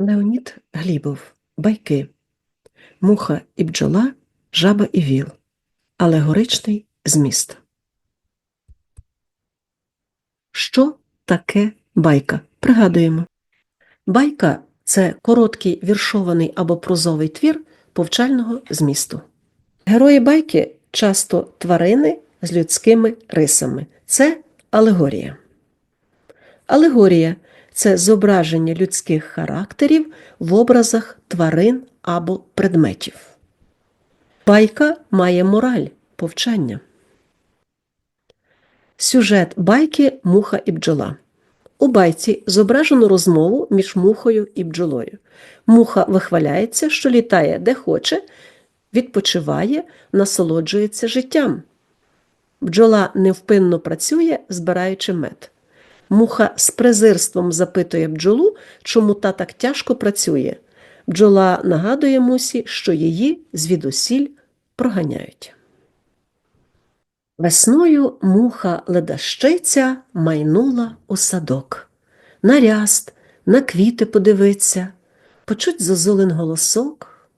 Леонід Глібов. Байки. Муха і бджола, жаба і віл. Алегоричний зміст. Що таке байка? Пригадуємо. Байка це короткий віршований або прозовий твір повчального змісту. Герої байки часто тварини з людськими рисами. Це алегорія. Алегорія це зображення людських характерів в образах тварин або предметів. Байка має мораль повчання. Сюжет байки Муха і бджола. У байці зображено розмову між мухою і бджолою. Муха вихваляється, що літає де хоче, відпочиває, насолоджується життям. Бджола невпинно працює, збираючи мед. Муха з презирством запитує бджолу, чому та так тяжко працює. Бджола нагадує мусі, що її звідусіль проганяють. Весною муха ледащиця майнула у садок. На на квіти подивиться, почуть зозулин голосок.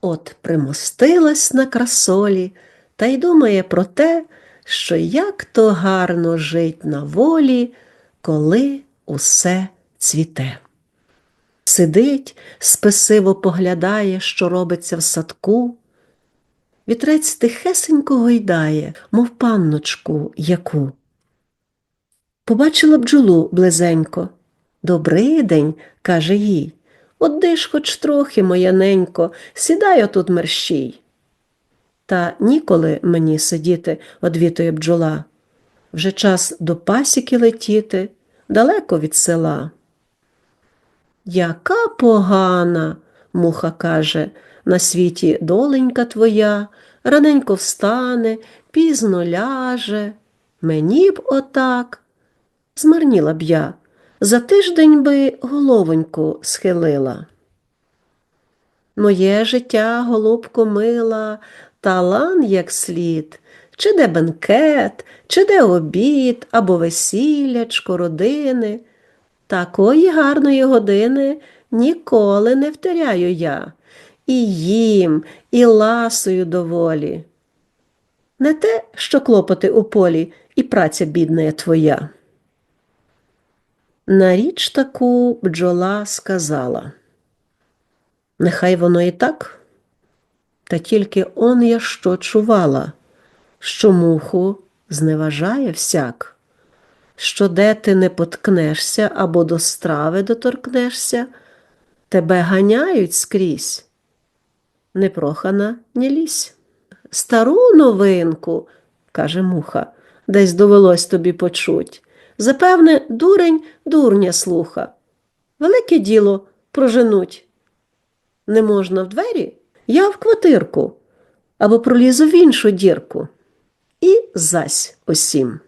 От примостилась на красолі та й думає про те, що як то гарно жить на волі, коли усе цвіте. Сидить, спесиво поглядає, що робиться в садку. Вітрець тихесенько гойдає, мов панночку яку. Побачила бджолу близенько. Добрий день, каже їй. Оди ж хоч трохи, моя ненько, сідай отут мерщій. Та ніколи мені сидіти, одвітує бджола. Вже час до пасіки летіти, далеко від села. Яка погана, муха каже, на світі доленька твоя, раненько встане, пізно ляже. Мені б отак. Змарніла б я, за тиждень би головоньку схилила. Моє життя, голубко мила, талан як слід, чи де бенкет, чи де обід, або весіллячко, родини. Такої гарної години ніколи не втеряю я, і їм, і ласою доволі. Не те, що клопоти у полі, і праця бідна твоя. На річ таку бджола сказала. Нехай воно і так, та тільки он я що чувала, що муху зневажає всяк, що де ти не поткнешся або до страви доторкнешся, тебе ганяють скрізь. Непрохана не лізь. Стару новинку, каже муха, десь довелось тобі почуть. Запевне, дурень дурня слуха. Велике діло проженуть. Не можна в двері, я в квартирку або пролізу в іншу дірку. І зась усім.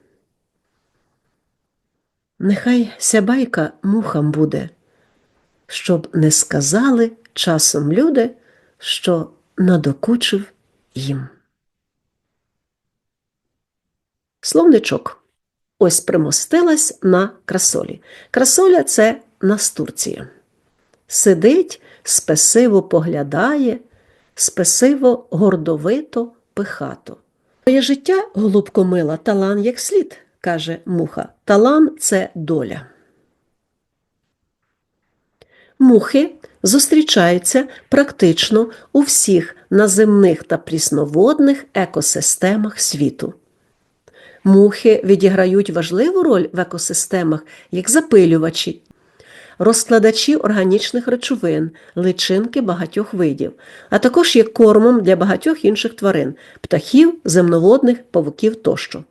Нехай ся байка мухам буде, щоб не сказали часом люди, що надокучив їм. Словничок. Ось примостилась на красолі. Красоля це настурція. Сидить, спесиво поглядає, спесиво гордовито пихато. Моє життя, голубко мила, талан як слід, каже муха. Талан це доля. Мухи зустрічаються практично у всіх наземних та прісноводних екосистемах світу. Мухи відіграють важливу роль в екосистемах як запилювачі, розкладачі органічних речовин, личинки багатьох видів, а також є кормом для багатьох інших тварин птахів, земноводних, павуків тощо.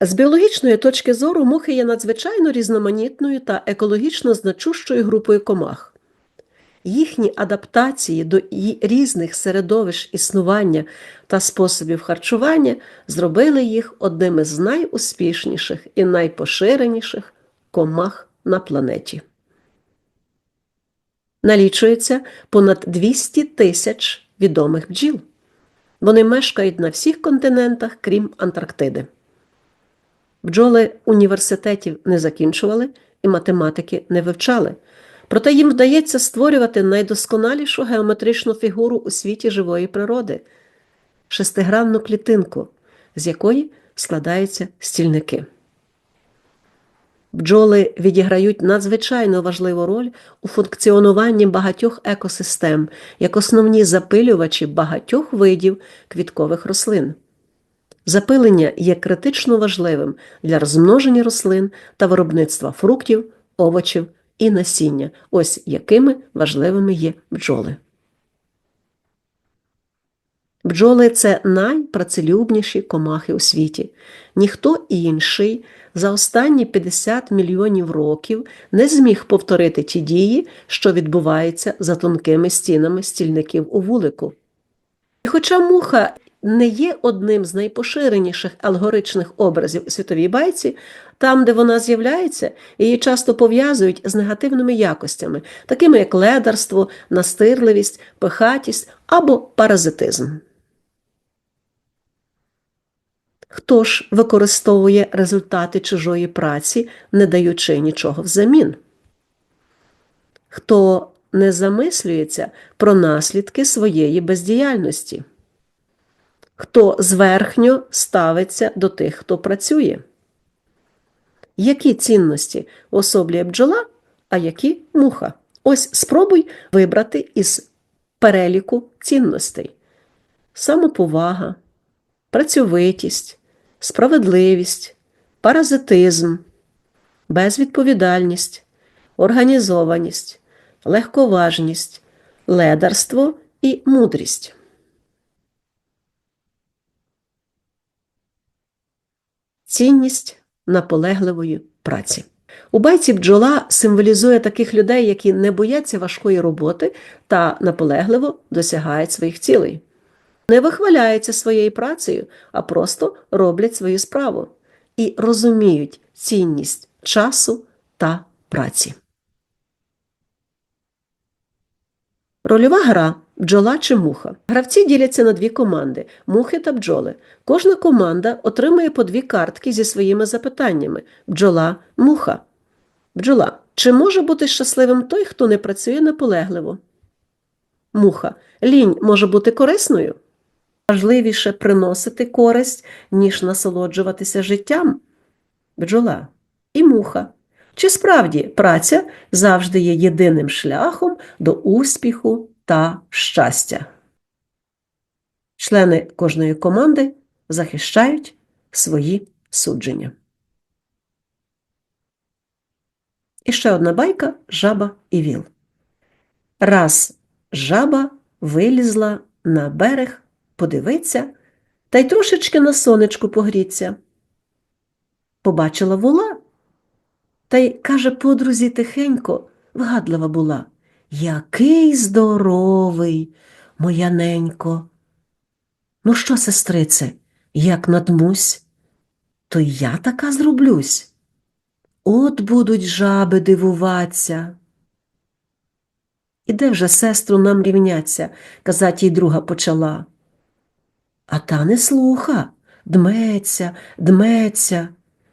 З біологічної точки зору мухи є надзвичайно різноманітною та екологічно значущою групою комах. Їхні адаптації до різних середовищ існування та способів харчування зробили їх одними з найуспішніших і найпоширеніших комах на планеті. Налічується понад 200 тисяч відомих бджіл. Вони мешкають на всіх континентах, крім Антарктиди. Бджоли університетів не закінчували і математики не вивчали. Проте їм вдається створювати найдосконалішу геометричну фігуру у світі живої природи шестигранну клітинку, з якої складаються стільники. Бджоли відіграють надзвичайно важливу роль у функціонуванні багатьох екосистем як основні запилювачі багатьох видів квіткових рослин. Запилення є критично важливим для розмноження рослин та виробництва фруктів, овочів і насіння, ось якими важливими є бджоли. Бджоли це найпрацелюбніші комахи у світі. Ніхто інший за останні 50 мільйонів років не зміг повторити ті дії, що відбуваються за тонкими стінами стільників у вулику. І хоча муха не є одним з найпоширеніших алгоричних образів у світовій байці, там, де вона з'являється, її часто пов'язують з негативними якостями, такими як ледарство, настирливість, пихатість або паразитизм. Хто ж використовує результати чужої праці, не даючи нічого взамін? Хто не замислюється про наслідки своєї бездіяльності? Хто зверхньо ставиться до тих, хто працює? Які цінності особлює бджола, а які муха? Ось спробуй вибрати із переліку цінностей: самоповага, працьовитість, справедливість, паразитизм, безвідповідальність, організованість, легковажність, ледарство і мудрість. Цінність наполегливої праці. У байці бджола символізує таких людей, які не бояться важкої роботи та наполегливо досягають своїх цілей. Не вихваляються своєю працею, а просто роблять свою справу і розуміють цінність часу та праці. Рольова гра бджола чи муха. Гравці діляться на дві команди мухи та бджоли. Кожна команда отримує по дві картки зі своїми запитаннями бджола, муха. Бджола. Чи може бути щасливим той, хто не працює наполегливо? Муха. Лінь може бути корисною? Важливіше приносити користь, ніж насолоджуватися життям? Бджола. І муха. Чи справді праця завжди є єдиним шляхом до успіху та щастя? Члени кожної команди захищають свої судження. І ще одна байка жаба і віл. Раз жаба вилізла на берег, подивиться та й трошечки на сонечку погріться. Побачила вола та й каже подрузі тихенько, вгадлива була. Який здоровий, моя ненько. Ну що, сестрице, як надмусь, то я така зроблюсь. От будуть жаби дивуватися. І де вже, сестру, нам рівняться, казать їй друга почала. А та не слуха, дметься, дметься.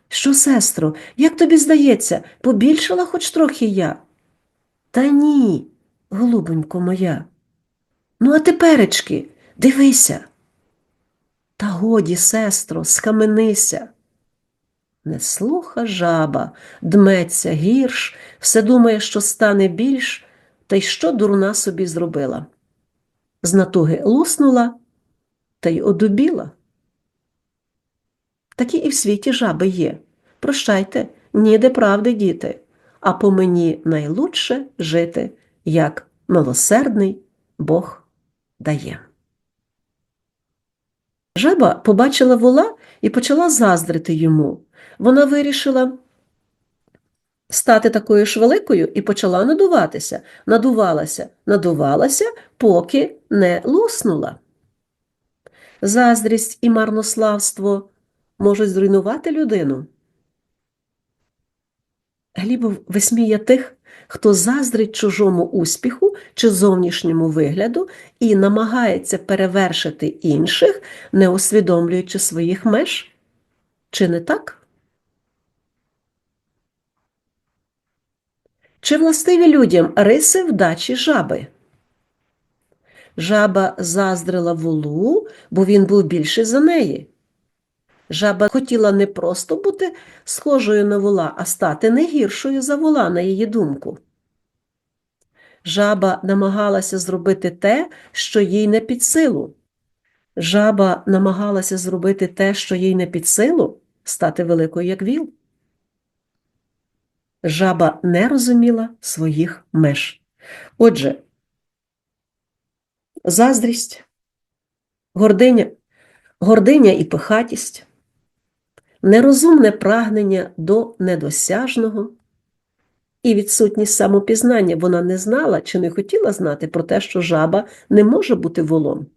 Що, сестро, як тобі здається, побільшала хоч трохи я? Та ні, голубонько моя. Ну, а теперечки, дивися. Та годі, сестро, схаменися. Не слуха жаба, дметься гірш, все думає, що стане більш, та й що дурна собі зробила. З натуги луснула та й одубіла. Такі і в світі жаби є. Прощайте, ніде правди, діти, а по мені найлучше жити, як милосердний Бог дає. Жаба побачила вола і почала заздрити йому. Вона вирішила стати такою ж великою і почала надуватися, надувалася, надувалася, поки не луснула. Заздрість і марнославство можуть зруйнувати людину. Глібов висміє тих, хто заздрить чужому успіху чи зовнішньому вигляду і намагається перевершити інших, не усвідомлюючи своїх меж. Чи не так? Чи властиві людям риси вдачі жаби? Жаба заздрила волу, бо він був більший за неї. Жаба хотіла не просто бути схожою на вола, а стати не гіршою за вола, на її думку. Жаба намагалася зробити те, що їй не під силу. Жаба намагалася зробити те, що їй не під силу, стати великою, як віл. Жаба не розуміла своїх меж. Отже, заздрість, гординя, гординя і пихатість, нерозумне прагнення до недосяжного і відсутність самопізнання. Вона не знала чи не хотіла знати про те, що жаба не може бути волом.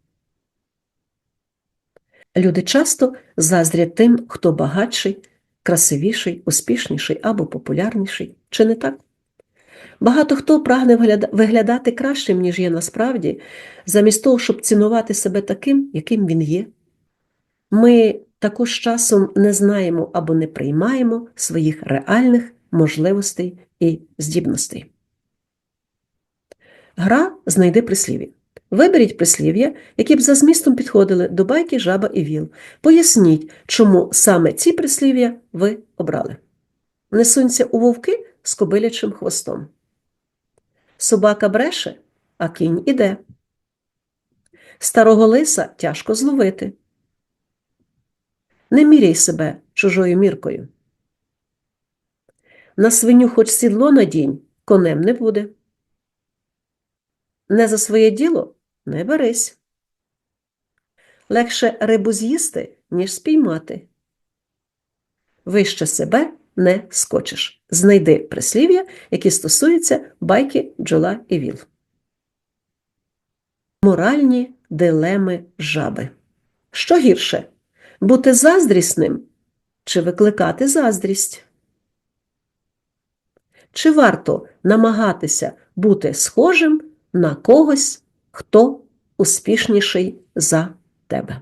Люди часто заздрять тим, хто багатший, красивіший, успішніший або популярніший. Чи не так? Багато хто прагне виглядати кращим, ніж є насправді, замість того, щоб цінувати себе таким, яким він є. Ми також часом не знаємо або не приймаємо своїх реальних можливостей і здібностей. Гра знайди прислів'я. Виберіть прислів'я, які б за змістом підходили до байки жаба і віл. Поясніть, чому саме ці прислів'я ви обрали. Не у вовки з кобилячим хвостом. Собака бреше, а кінь іде. Старого лиса тяжко зловити. Не міряй себе чужою міркою. На свиню хоч сідло надінь, конем не буде. Не за своє діло не берись. Легше рибу з'їсти, ніж спіймати. Вище себе не скочиш. Знайди прислів'я, які стосуються байки бджола і віл. Моральні дилеми жаби. Що гірше? Бути заздрісним чи викликати заздрість? Чи варто намагатися бути схожим на когось, хто успішніший за тебе?